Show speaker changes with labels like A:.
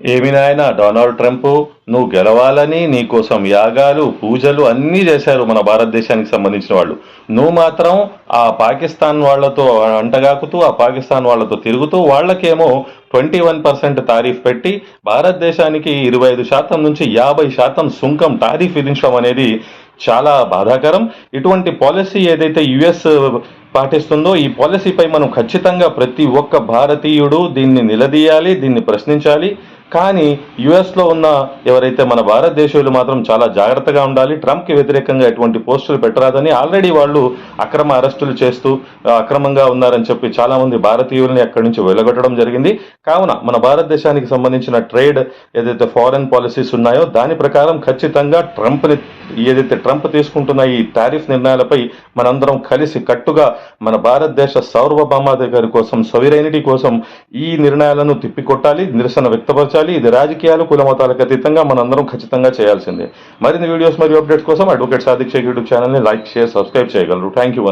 A: ఏమి నాయన? Donald Trump నువ్వు గెలవాలని నీ కోసం యాగాలు పూజలు అన్నీ చేశారు మన భారతదేశానికి సంబంధించిన వాళ్ళు. నువ్వు మాత్రం ఆ పాకిస్తాన్ వాళ్ళతో అంటగాకుతూ ఆ పాకిస్తాన్ వాళ్ళతో తిరుగుతూ వాళ్ళకేమో ట్వంటీ వన్ పర్సెంట్ తారీఫ్ పెట్టి భారతదేశానికి ఇరవై ఐదు శాతం నుంచి యాభై శాతం సుంకం తారీఫ్ విధించడం అనేది చాలా బాధాకరం. ఇటువంటి పాలసీ ఏదైతే యుఎస్ పాటిస్తుందో ఈ పాలసీపై మనం ఖచ్చితంగా ప్రతి ఒక్క భారతీయుడు దీన్ని నిలదీయాలి దీన్ని ప్రశ్నించాలి. కానీ యుఎస్లో ఉన్న ఎవరైతే మన భారతదేశీయులు మాత్రం చాలా జాగ్రత్తగా ఉండాలి. ట్రంప్కి వ్యతిరేకంగా ఎటువంటి పోస్టులు పెట్టరాదని ఆల్రెడీ వాళ్ళు అక్రమ అరెస్టులు చేస్తూ అక్రమంగా ఉన్నారని చెప్పి చాలా మంది భారతీయుల్ని అక్కడి నుంచి వెలగొట్టడం జరిగింది. కావున మన భారతదేశానికి సంబంధించిన ట్రేడ్ ఏదైతే ఫారెన్ పాలసీస్ ఉన్నాయో దాని ప్రకారం ఖచ్చితంగా ట్రంప్ని ఏదైతే ట్రంప్ తీసుకుంటున్న ఈ టారిఫ్ నిర్ణయాలపై మనందరం కలిసి కట్టుగా మన భారతదేశ సార్వభౌమాధికారి కోసం సొవరైనిటీ కోసం ఈ నిర్ణయాలను తిప్పికొట్టాలి నిరసన వ్యక్తపరచాలి. ఇది రాజకీయాలు కుల మతాలకు అతీతంగా మనందరం ఖచ్చితంగా చేయాల్సిందే. మరిన్ని వీడియోస్ మరియు అప్డేట్స్ కోసం అడ్వకేట్ సాదిక్ యూట్యూబ్ ఛానల్ని లైక్ షేర్ సబ్స్క్రైబ్ చేయగలరు. Thank you